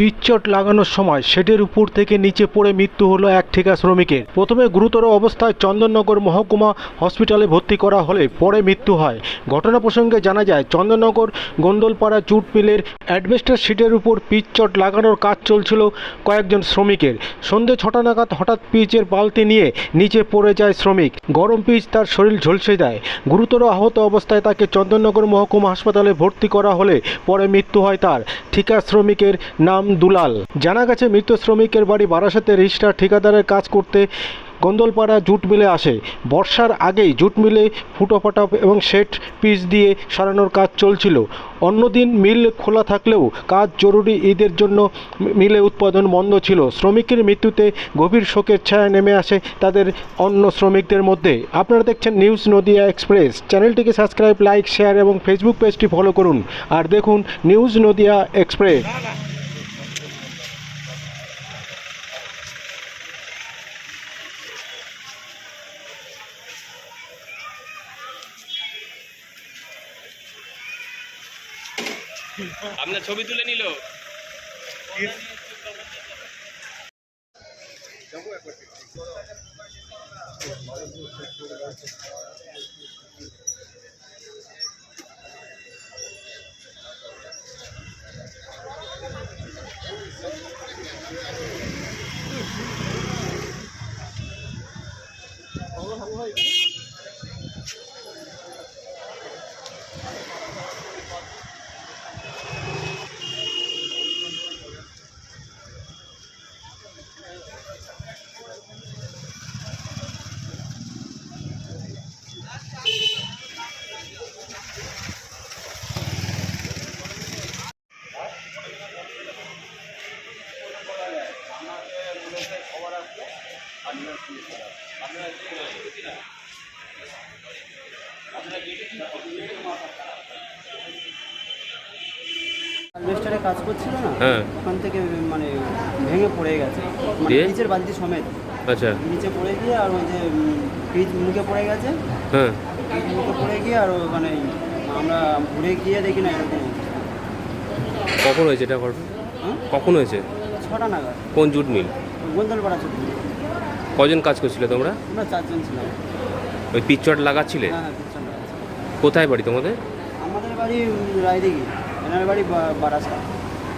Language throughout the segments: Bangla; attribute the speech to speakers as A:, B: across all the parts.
A: পিচচট লাগানোর সময় শেডের উপর থেকে নিচে পড়ে মৃত্যু হলো এক ঠিকা শ্রমিকের। প্রথমে গুরুতর অবস্থায় চন্দননগর মহকুমা হসপিটালে ভর্তি করা হলে পরে মৃত্যু হয়। ঘটনা প্রসঙ্গে জানা যায়, চন্দননগর গোন্দলপাড়া জুট মিলের অ্যাডভেস্টার শিটের উপর পিচচট লাগানোর কাজ চলছিল কয়েকজন শ্রমিকের। সন্ধে ছটা নাগাদ হঠাৎ পিচের বালতি নিয়ে নিচে পড়ে যায় শ্রমিক। গরম পিচ তার শরীর ঝলসে দেয়। গুরুতর আহত অবস্থায় তাকে চন্দননগর মহকুমা হাসপাতালে ভর্তি করা হলে পরে মৃত্যু হয় তার। ঠিকা শ্রমিকের নাম দুলাল। জানা গেছে, মৃত শ্রমিকের বাড়ি বারাসাতে রেজিস্ট্রার ঠিকাদারের কাজ করতে গন্দলপাড়া জুট মিলে আসে। বর্ষার আগেই জুট মিলে ফুটোফাটা এবং শেড পিচ দিয়ে সারানোর কাজ চলছিল। অন্যদিন মিল খোলা থাকলেও কাজ জরুরি ঈদের জন্য মিলে উৎপাদন বন্ধ ছিল। শ্রমিকের মৃত্যুতে গভীর শোকের ছায়া নেমে আসে তাদের অন্য শ্রমিকদের মধ্যে। আপনারা দেখছেন নিউজ নদিয়া এক্সপ্রেস। চ্যানেলটিকে সাবস্ক্রাইব, লাইক, শেয়ার এবং ফেসবুক পেজটি ফলো করুন। আর দেখুন নিউজ নদিয়া এক্সপ্রেস।
B: আপনার ছবি তুলে নিল।
C: অ্যালবেস্টারে কাজ করছিল না?
B: হ্যাঁ।
C: ওখান থেকে মানে ভেঙে পড়ে গেছে। মানে
B: দিয়ে?
C: নিচের বালতি সমেত।
B: আচ্ছা।
C: নিচে পড়ে গিয়ে আর ওই যে ফ্রিজ মুখে পড়ে গেছে।
B: হ্যাঁ।
C: ফ্রিজ মুখে পড়ে গিয়ে আর ও মানে আমরা ঘুরে গিয়ে দেখি না এরকম
B: কখন হয়েছে এটা ঘটনা?
C: হ্যাঁ?
B: কখন হয়েছে?
C: ছটা নাগাদ।
B: কোন জুট মিল?
C: গোন্দলপাড়া ছিল
B: কজন কাজ করছিলে তোমরা?
C: আমরা চারজন ছিলাম।
B: ওই পিকচট লাগাচ্ছিলে?
C: হ্যাঁ হ্যাঁ
B: কোথায় বাড়ি তোমাদের?
C: আমাদের বাড়ি রায়দিঘি। এনার বাড়ি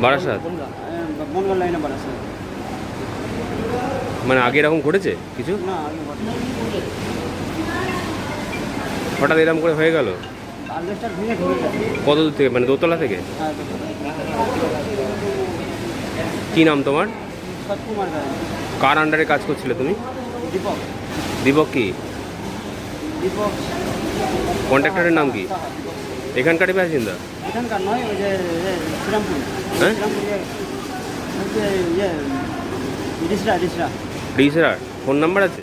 B: বারাসাত।
C: বনগাল লাইনে বারাসা
B: মানে আগে এরকম ঘটেছে কিছু?
C: না আগে
B: হঠাৎ এরকম করে হয়ে গেল? কত দূর থেকে? মানে দোতলা থেকে?
C: হ্যাঁ
B: কি নাম তোমার?
C: সৎকুমার
B: কার আন্ডারে কাজ করছিলে তুমি?
C: দীপক।
B: দীপক কি?
C: দীপক।
B: কন্ট্রাক্টরের নাম কি? এখানকারই বাসিন্দা?
C: এখানকার নয় ওই যে শ্রীরামপুর।
B: হ্যাঁ? ডিসরার ফোন নাম্বার আছে?